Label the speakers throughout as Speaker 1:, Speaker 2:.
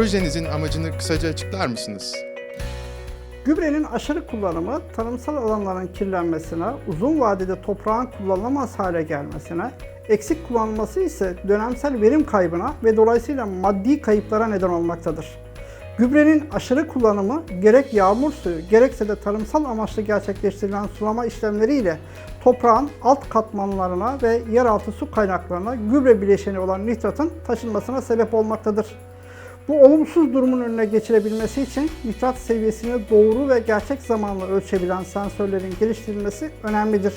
Speaker 1: Projenizin amacını kısaca açıklar mısınız?
Speaker 2: Gübrenin aşırı kullanımı tarımsal alanların kirlenmesine, uzun vadede toprağın kullanılamaz hale gelmesine, eksik kullanılması ise dönemsel verim kaybına ve dolayısıyla maddi kayıplara neden olmaktadır. Gübrenin aşırı kullanımı gerek yağmur suyu gerekse de tarımsal amaçlı gerçekleştirilen sulama işlemleriyle toprağın alt katmanlarına ve yeraltı su kaynaklarına gübre bileşeni olan nitratın taşınmasına sebep olmaktadır. Bu olumsuz durumun önüne geçilebilmesi için nitrat seviyesini doğru ve gerçek zamanlı ölçebilen sensörlerin geliştirilmesi önemlidir.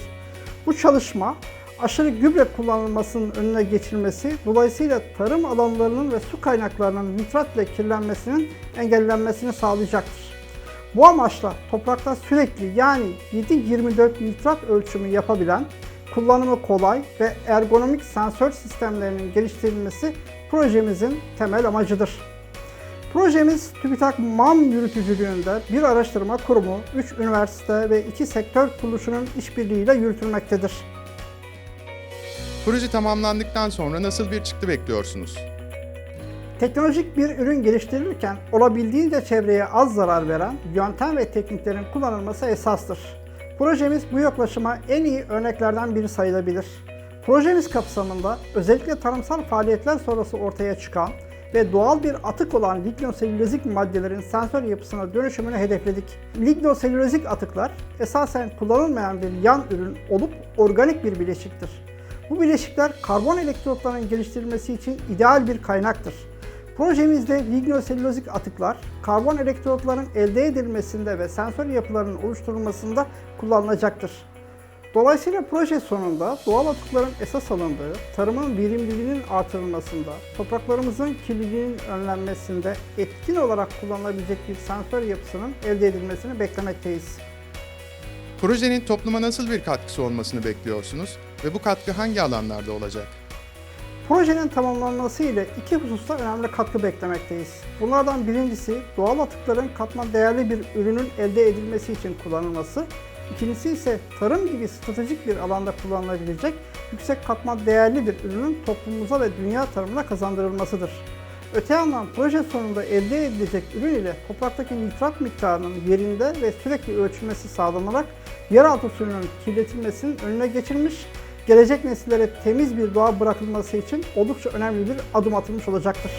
Speaker 2: Bu çalışma aşırı gübre kullanılmasının önüne geçilmesi, dolayısıyla tarım alanlarının ve su kaynaklarının nitratla kirlenmesinin engellenmesini sağlayacaktır. Bu amaçla toprakta sürekli yani 7-24 nitrat ölçümü yapabilen, kullanımı kolay ve ergonomik sensör sistemlerinin geliştirilmesi projemizin temel amacıdır. Projemiz TÜBİTAK MAM yürütücülüğünde bir araştırma kurumu, 3 üniversite ve 2 sektör kuruluşunun işbirliğiyle yürütülmektedir.
Speaker 1: Proje tamamlandıktan sonra nasıl bir çıktı bekliyorsunuz?
Speaker 2: Teknolojik bir ürün geliştirilirken olabildiğince çevreye az zarar veren yöntem ve tekniklerin kullanılması esastır. Projemiz bu yaklaşıma en iyi örneklerden biri sayılabilir. Projemiz kapsamında özellikle tarımsal faaliyetler sonrası ortaya çıkan ve doğal bir atık olan lignoselülozik maddelerin sensör yapısına dönüşümünü hedefledik. Lignoselülozik atıklar esasen kullanılmayan bir yan ürün olup organik bir bileşiktir. Bu bileşikler karbon elektrotlarının geliştirilmesi için ideal bir kaynaktır. Projemizde lignoselülozik atıklar, karbon elektrotların elde edilmesinde ve sensör yapılarının oluşturulmasında kullanılacaktır. Dolayısıyla proje sonunda doğal atıkların esas alındığı, tarımın verimliliğinin artırılmasında, topraklarımızın kirliliğinin önlenmesinde etkin olarak kullanılabilecek bir sensör yapısının elde edilmesini beklemekteyiz.
Speaker 1: Projenin topluma nasıl bir katkısı olmasını bekliyorsunuz ve bu katkı hangi alanlarda olacak?
Speaker 2: Projenin tamamlanması ile iki hususta önemli katkı beklemekteyiz. Bunlardan birincisi doğal atıkların katma değerli bir ürünün elde edilmesi için kullanılması. İkincisi ise tarım gibi stratejik bir alanda kullanılabilecek yüksek katma değerli bir ürünün toplumumuza ve dünya tarımına kazandırılmasıdır. Öte yandan proje sonunda elde edilecek ürün ile topraktaki nitrat miktarının yerinde ve sürekli ölçülmesi sağlanarak yeraltı suyunun kirletilmesinin önüne geçilmiş, gelecek nesillere temiz bir doğa bırakılması için oldukça önemli bir adım atılmış olacaktır.